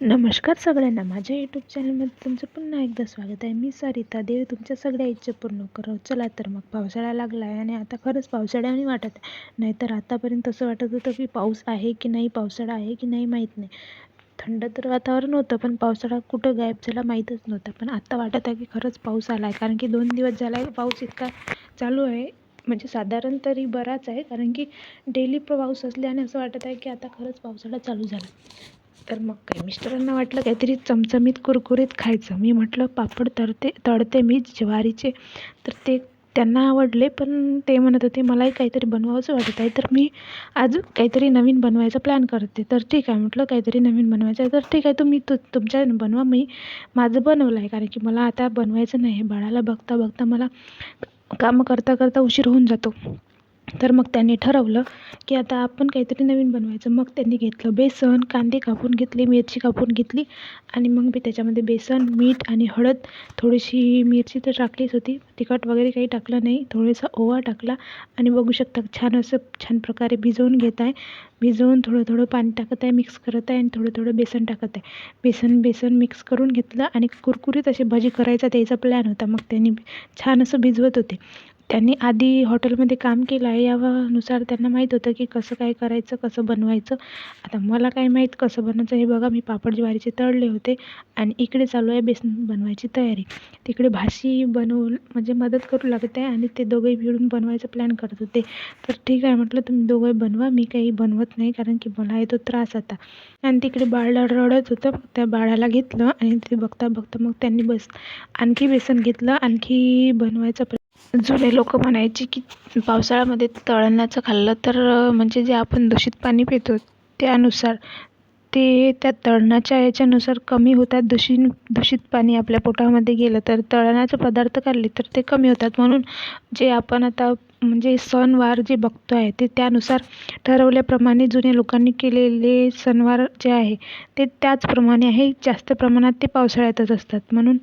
नमस्कार सगळ्यांना. माझ्या यूट्यूब चॅनलमध्ये तुमचं पुन्हा एकदा स्वागत आहे. मी सरिता देव. तुमच्या सगळ्या इच्छा पूर्ण करू. चला तर मग पावसाळा लागला आहे आणि आता खरंच पावसाळ्याने वाटत आहे. नाहीतर आतापर्यंत असं वाटत होतं की पाऊस आहे की नाही पावसाळा आहे की नाही माहीत नाही. थंड तर वातावरण होतं पण पावसाळा कुठं गायब झाला माहीतच नव्हता. पण आत्ता वाटत आहे की खरंच पाऊस आला आहे कारण की दोन दिवस झाला आहे पाऊस इतका चालू आहे. म्हणजे साधारण तरी बराच आहे. कारण की डेली पाऊस असल्याने असं वाटत आहे की आता खरंच पावसाळा चालू झाला. तर मग काय? मिस्टरांना वाटलं काहीतरी चमचमीत कुरकुरीत खायचं. मी म्हटलं पापड तळते तळते मी ज्वारीचे. तर ते त्यांना आवडले पण ते म्हणत होते मलाही काहीतरी बनवावंच वाटत आहे. तर मी आज काहीतरी नवीन बनवायचा प्लॅन करते. तर ठीक आहे म्हटलं काहीतरी नवीन बनवायचं आहे. तर ठीक आहे तुम्ही तु तुमच्या बनवा. मी माझं बनवलं आहे कारण की मला आता बनवायचं नाही. आहे बाळाला बघता बघता मला कामं करता करता उशीर होऊन जातो. तर मग त्यांनी ठरवलं की आता आपण काहीतरी नवीन बनवायचं. मग त्यांनी घेतलं बेसन कांदे कापून घेतले मिरची कापून घेतली आणि मग मी त्याच्यामध्ये बेसन मीठ आणि हळद थोडीशी मिरची तर टाकलीच होती. तिखट वगैरे काही टाकलं नाही. थोडासा ओवा टाकला आणि बघू शकता छान असं छान प्रकारे भिजवून घेत आहे. भिजवून थोडं थोडं पाणी टाकत आहे मिक्स करत आहे आणि थोडं थोडं बेसन टाकत आहे. बेसन बेसन मिक्स करून घेतलं आणि कुरकुरीत अशी भजी करायचा त्याचा प्लॅन होता. मग त्यांनी छान असं भिजवत होते. त्यांनी आधी हॉटेलमध्ये काम केलं आहे यानुसार त्यांना माहीत होतं की कसं काय करायचं कसं बनवायचं. आता मला काय माहीत कसं बनवायचं हे बघा मी पापड ज्वारीचे तळले होते आणि इकडे चालू आहे बेसन बनवायची तयारी. तिकडे भाजी बनवून म्हणजे मदत करू लागत आहे आणि ते दोघंही मिळून बनवायचा प्लॅन करत होते. तर ठीक आहे म्हटलं तुम्ही दोघंही बनवा मी काही बनवत नाही कारण की मला येतो त्रास आता. आणि तिकडे बाळ रडत होतं त्या बाळाला घेतलं आणि ते बघता बघता मग त्यांनी बस आणखी बेसन घेतलं आणखी बनवायचा जुने लोक म्हणायचे की पावसाळ्यामध्ये तळणाचं खाल्लं तर म्हणजे जे आपण दूषित पाणी पितो त्यानुसार ते त्या तळणाच्या याच्यानुसार कमी होतात. दूषित दूषित पाणी आपल्या पोटामध्ये गेलं तर तळणाचे पदार्थ खाल्ले तर ते कमी होतात. म्हणून जे आपण आता म्हणजे सणवार जे बघतो आहे ते त्यानुसार ठरवल्याप्रमाणे जुन्या लोकांनी केलेले सणवार जे आहे ते त्याचप्रमाणे आहे. जास्त प्रमाणात ते पावसाळ्यातच असतात. म्हणून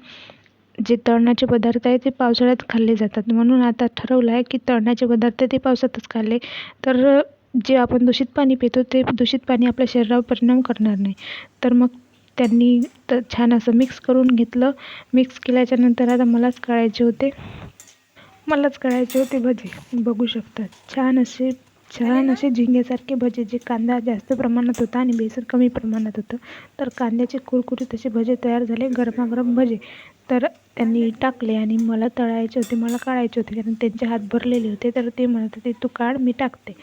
जे तळणाचे पदार्थ आहे ते पावसाळ्यात खाल्ले जातात. म्हणून आता ठरवलं आहे की तळणाचे पदार्थ ते पावसातच खाल्ले. तर जे आपण दूषित पाणी पितो ते दूषित पाणी आपल्या शरीरावर परिणाम करणार नाही. तर मग त्यांनी तर छान असं मिक्स करून घेतलं. मिक्स केल्याच्यानंतर आता मलाच काढायचे होते. मलाच काढायचे होते भजे. बघू शकतात छान असे छान असे झिंग्यासारखे भजे जे कांदा जास्त प्रमाणात होता आणि बेसन कमी प्रमाणात होतं. तर कांद्याचे कुरकुरीत असे भजे तयार झाले गरमागरम भजे. तर त्यांनी टाकले आणि मला तळायचे होते मला काढायचे होते कारण त्यांचे हात भरलेले होते. तर ते म्हणत होते तू काढ मी टाकते.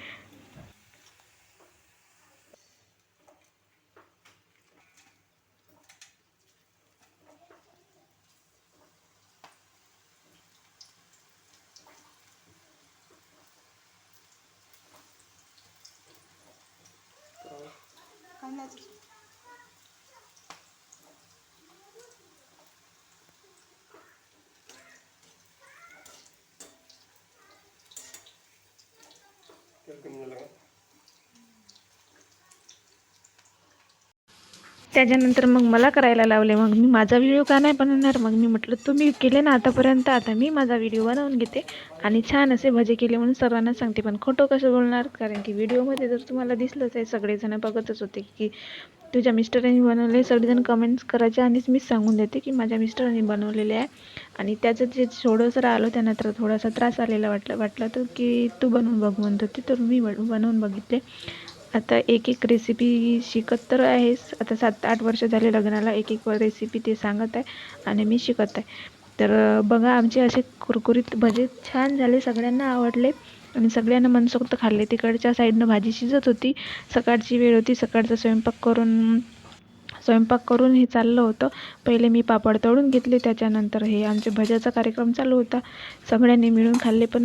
那一。त्याच्यानंतर मग मला करायला लावले. मग मी माझा व्हिडिओ का नाही बनवणार? मग मी म्हटलं तुम्ही केले ना आतापर्यंत आता मी माझा व्हिडिओ बनवून घेते. आणि छान असे भजे केले म्हणून सर्वांना सांगते. पण खोटं कसं बोलणार? कारण की व्हिडिओमध्ये जर तुम्हाला दिसलंच आहे सगळेजण बघतच होते की तुझ्या मिस्टरांनी बनवले. सगळेजण कमेंट्स करायचे आणिच मीच सांगून देते की माझ्या मिस्टरांनी बनवलेले आहे. आणि त्याचं जे थोडंसं राहिलं त्यांना तर थोडासा त्रास आलेला वाटलं वाटलं तर की तू बनवून बघ म्हणत होती तर मी बनवून बघितले. आता एक एक रेसिपी शिकत तर आहेस. आता सात आठ वर्ष झाले लग्नाला एक एक रेसिपी ते सांगत आहे आणि मी शिकत आहे. तर बघा आमचे असे कुरकुरीत भजे छान झाले सगळ्यांना आवडले आणि सगळ्यांना मनसोक्त खाल्ले. तिकडच्या साईडनं भाजी शिजत होती. सकाळची वेळ होती. सकाळचा स्वयंपाक करून स्वयंपाक करून हे चाललं होतं. पहिले मी पापड तळून घेतले त्याच्यानंतर हे आमच्या भज्याचा कार्यक्रम चालू होता. सगळ्यांनी मिळून खाल्ले पण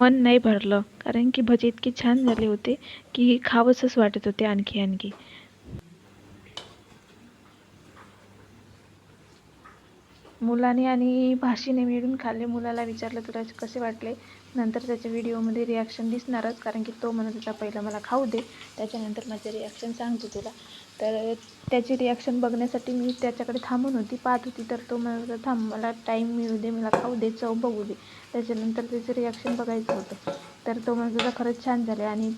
मन नाही भरलं. कारण की भजे इतके छान झाले होते की खावंसंच वाटत होते आणखी आणखी. मुलाने आणि भाषीने मिळून खाल्ले. मुलाला विचारलं तुला कसे वाटले? नंतर त्याच्या व्हिडिओमध्ये रिॲक्शन दिसणारच कारण की तो म्हणत होता पहिला मला खाऊ दे. त्याच्यानंतर माझे रिॲक्शन सांगतो तुला. तर त्याची रिॲक्शन बघण्यासाठी मी त्याच्याकडे थांबून होती पाहत होती तर तो म्हणत होता थांब मला टाईम मिळू दे मला खाऊ दे चव बघू दे. त्याच्यानंतर त्याचं रिॲक्शन बघायचं होतं. तर तो म्हणत होता खरंच छान झाले. आणि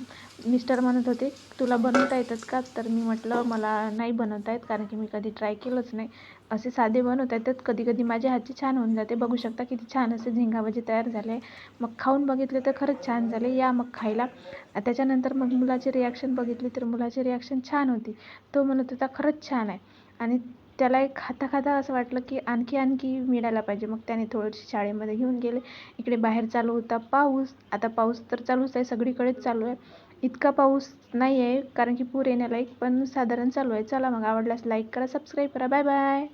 मिस्टर म्हणत होते तुला बनवता येतात का? तर मी म्हटलं मला नाही बनवता येत कारण की मी कधी ट्राय केलंच नाही. असे साधे बनवता येतात. कधी कधी माझ्या हातची छान होऊन जाते. बघू शकता किती छान असे झिंगा तयार झाले. मग खाऊन बघितले तर खरंच छान झाले. या मग खायला. त्याच्यानंतर मग मुलाची रिॲक्शन बघितली तर मुलाची रिॲक्शन छान होती. तो म्हणत होता खरंच छान आहे. आणि त्याला एक खाता खाता असं वाटलं की आणखी आणखी मिळायला पाहिजे. मग त्याने थोडीशी शाळेमध्ये घेऊन गेले. इकडे बाहेर चालू होता पाऊस. आता पाऊस तर चालूच आहे. सगळीकडेच चालू आहे. इतका पाऊस नाही आहे कारण की पूर येण्यालायक पण साधारण चालू आहे. चला मग आवडल्यास लाईक करा सबस्क्राईब करा. Bye bye